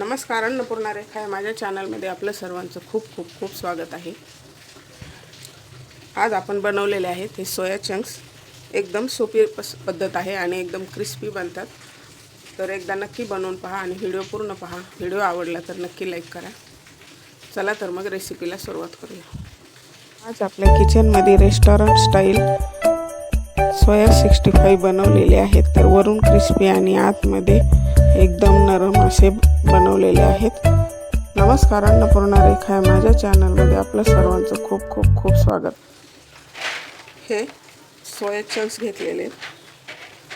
नमस्कार अन्नपूर्णा रेखा आहे. माझ्या चॅनलमध्ये आपलं सर्वांचं खूप खूप खूप स्वागत आहे. आज आपण बनवलेले आहेत हे सोया चंक्स. एकदम सोपी पस पद्धत आहे आणि एकदम क्रिस्पी बनतात. तर एकदा नक्की बनवून पहा आणि व्हिडिओ पूर्ण पहा. व्हिडिओ आवडला तर नक्की लाईक करा. चला तर मग रेसिपीला सुरुवात करूया. आज आपल्या किचनमध्ये restaurant style soya sixty five बनवलेले आहेत. तर वरून क्रिस्पी आणि आतमध्ये एकदम नरम असे बनवलेले आहेत. नमस्कार अन्नपूर्णा रेखा आहे माझ्या चॅनलमध्ये. आपलं सर्वांचं खूप खूप खूप स्वागत. हे सोया चंक्स घेतलेले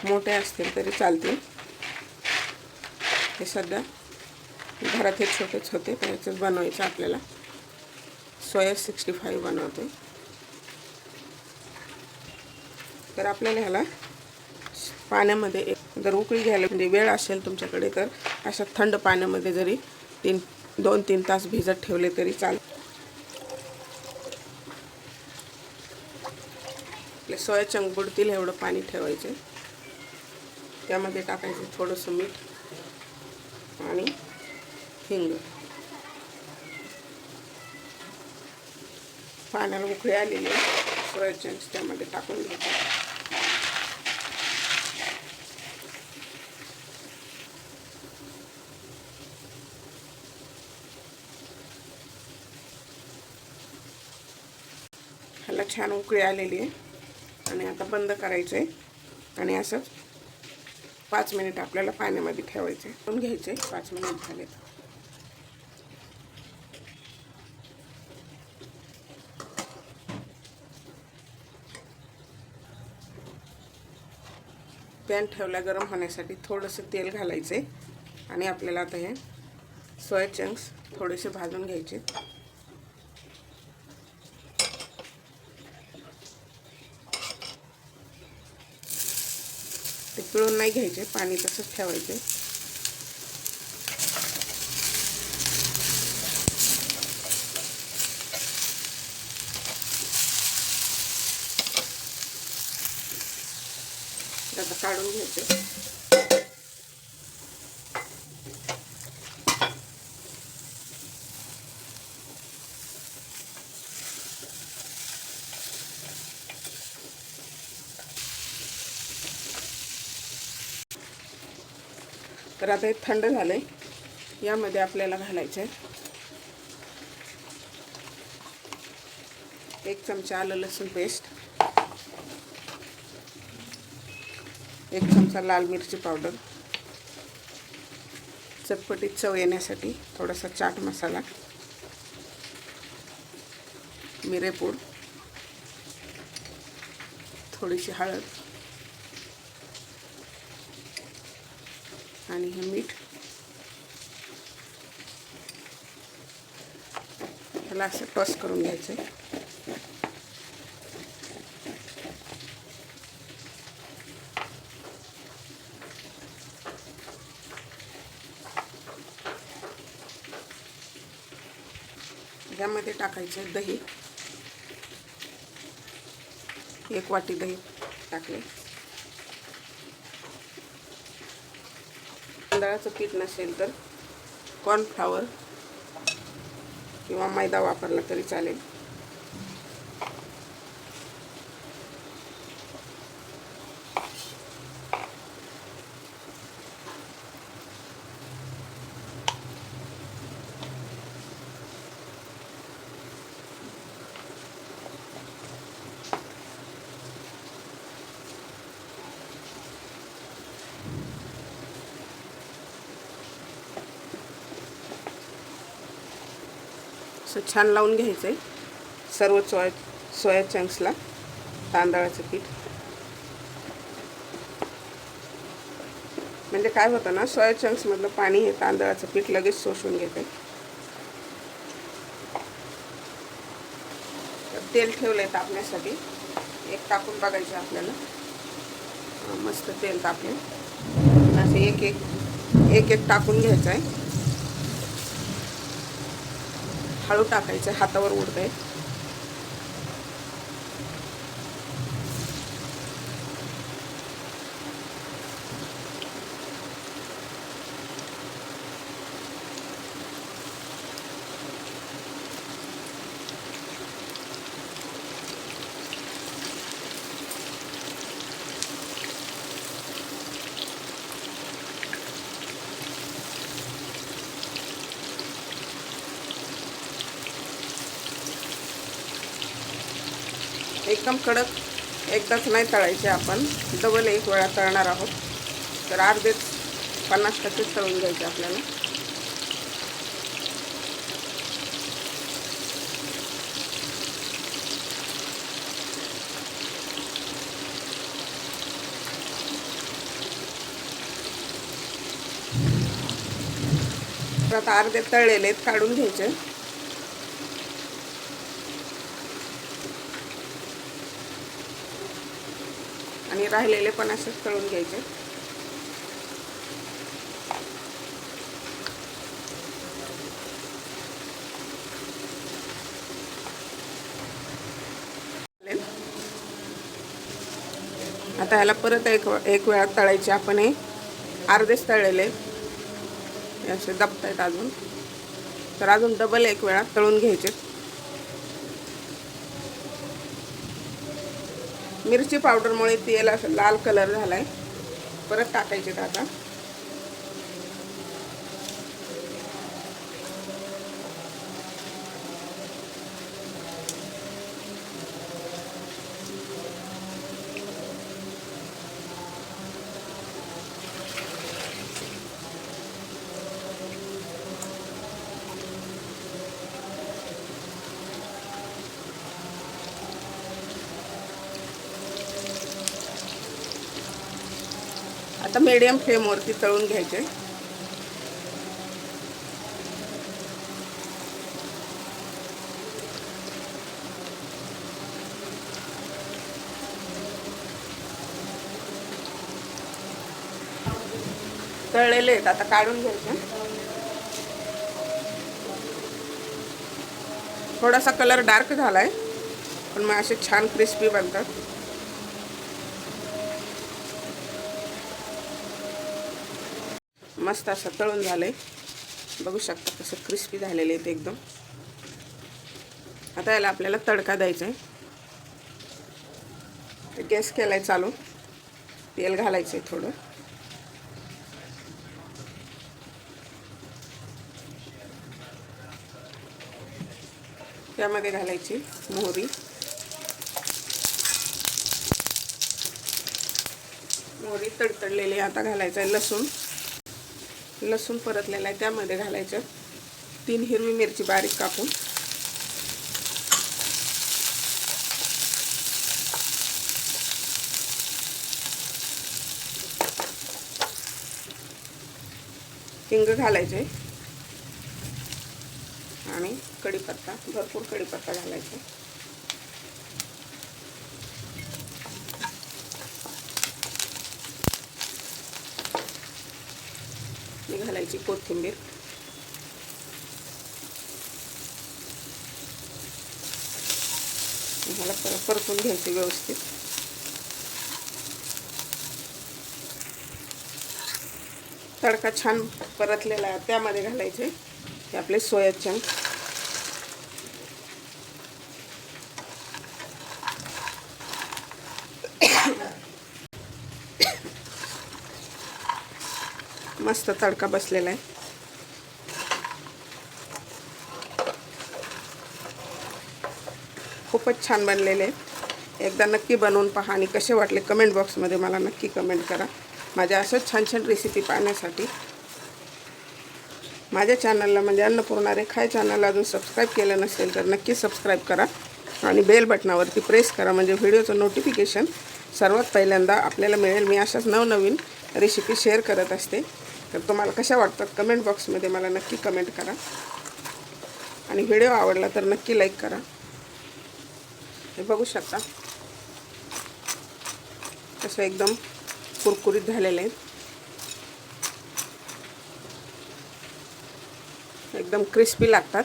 मोठे असतील तरी चालतील. हे सध्या घरात हे छोटेच होते तर बनवायचं आपल्याला. सोया सिक्स्टी फाईव्ह बनवते. तर आपल्याला ह्याला पाण्यामध्ये जर उकळी घ्यायला म्हणजे वेळ असेल तुमच्याकडे तर अशा थंड पाण्यामध्ये जरी तीन दोन तीन तास भिजत ठेवले तरी चाल आपले सोया चंग बुडतील एवढं पाणी ठेवायचे. त्यामध्ये टाकायचं थोडंसं मीठ आणि हिंग. पाण्याला उकळी आलेली आहे. त्यामध्ये टाकून घ्यायचे ह्याला छान उकळी आलेली आहे. आणि आता बंद करायचं आहे आणि असंच पाच मिनिट आपल्याला पाण्यामध्ये ठेवायचे पण घ्यायचे पाच मिनिट झाले पॅन ठेवला गरम होण्यासाठी थोडंसं तेल घालायचं आहे आणि आपल्याला आता हे सोया चंक्स थोडेसे भाजून घ्यायचे. पिळून नाही घ्यायचे पाणी तसंच ठेवायचे. आता काढून घ्यायचे. तर आता हे थंड झालंय. यामध्ये आपल्याला घालायचं आहे एक चमचा आलं लसूण पेस्ट एक चमचा लाल मिरची पावडर चटपटीत चव येण्यासाठी थोडासा चाट मसाला. मिरेपूड थोडीशी हळद. आणि हे मीठ. त्याला असं टॉस करून घ्यायचं आहे यामध्ये टाकायचं दही. एक वाटी दही टाकले तांदळाचं पीठ नसेल तर कॉर्नफ्लावर किंवा मैदा वापरला तरी चालेल. असं छान लावून घ्यायचं आहे सर्व सोया सोया चंक्सला तांदळाचं पीठ. म्हणजे काय होतं ना सोया चंक्समधलं पाणी हे तांदळाचं पीठ लगेच शोषून घेते. तेल ठेवलं आहे तापण्यासाठी. एक टाकून बघायचं आपल्याला. मस्त तेल तापले. असे एक एक एक एक टाकून घ्यायचं आहे हळू टाकायचं हातावर उडत आहे एकदम कडक एकदाच नाही तळायचे आपण. डबल एक वेळा तळणार आहोत. तर अर्धेच पन्नास टक्केच तळून घ्यायचे आपल्याला. तर आता अर्धे तळलेले काढून घ्यायचे. आणि राहिलेले पण असेच तळून घ्यायचे. आता ह्याला परत एक एक वेळा तळायचे आपण हे. अर्धेच तळलेले. असे दबत आहेत अजून. तर अजून डबल एक वेळा तळून घ्यायचे. मिरची पावडरमुळे तेल असं लाल कलर झाला आहे परत टाकायचे ते आता. मीडियम फ्लेमवरती तळून घ्यायचे. तळलेले आहेत आता काढून घ्यायचे. थोडासा कलर डार्क झालाय पण मग असे छान क्रिस्पी बनतात. मस्त असं तळून झालंय. बघू शकता कसं क्रिस्पी झालेले आहेत एकदम. आता याला आपल्याला तडका द्यायचा आहे गॅस केला आहे चालू. तेल घालायचं आहे थोडं. त्यामध्ये घालायची मोहरी. मोहरी तडतडलेली आता घालायचं आहे लसूण. लसूण परतलेला आहे त्यामध्ये घालायचं. तीन हिरवी मिरची बारीक कापून. हिंग घालायचे आणि कढीपत्ता भरपूर कढीपत्ता घालायचा. घालायची कोथिंबीर. मला परत परतून घ्यायची व्यवस्थित. तडका छान परतलेला आहे. त्यामध्ये घालायचे. हे आपले सोया चंक. मस्त तडका बसलेला आहे. खूपच छान बनलेले. एकदा नक्की बनवून पहा आणि कसे वाटले कमेंट बॉक्समध्ये मला नक्की कमेंट करा. माझ्या असंच छान छान रेसिपी पाहण्यासाठी. माझ्या चॅनलला म्हणजे अन्नपूर्णा रेखाय चॅनलला अजून सबस्क्राईब केलं नसेल तर नक्की सबस्क्राईब करा. आणि बेल बटनावरती प्रेस करा म्हणजे व्हिडिओचं नोटिफिकेशन सर्वात पहिल्यांदा आपल्याला मिळेल. मी अशाच नवनवीन रेसिपी शेअर करत असते. तर तुम्हाला कशा वाटतात कमेंट बॉक्समध्ये मला नक्की कमेंट करा. आणि व्हिडिओ आवडला तर नक्की लाईक करा. हे बघू शकता. कसं एकदम कुरकुरीत झालेलं आहे. एकदम क्रिस्पी लागतात.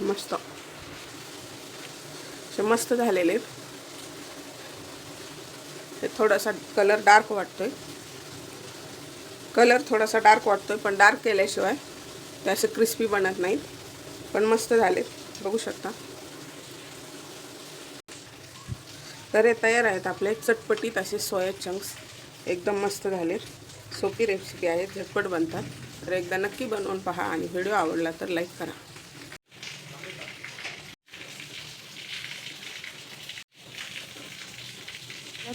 मस्त. असे मस्त झालेले आहेत. थोडासा कलर डार्क वाटतोय. कलर थोडासा डार्क वाटतोय पण डार्क केल्याशिवाय ते असे क्रिस्पी बनत नाहीत. पण मस्त झालेत. बघू शकता. तर हे तयार आहेत आपले. चटपटीत असे सोया चंक्स एकदम मस्त झालेत. सोपी रेसिपी आहे झटपट बनतात. तर एकदा नक्की बनवून पहा आणि व्हिडिओ आवडला तर लाईक करा.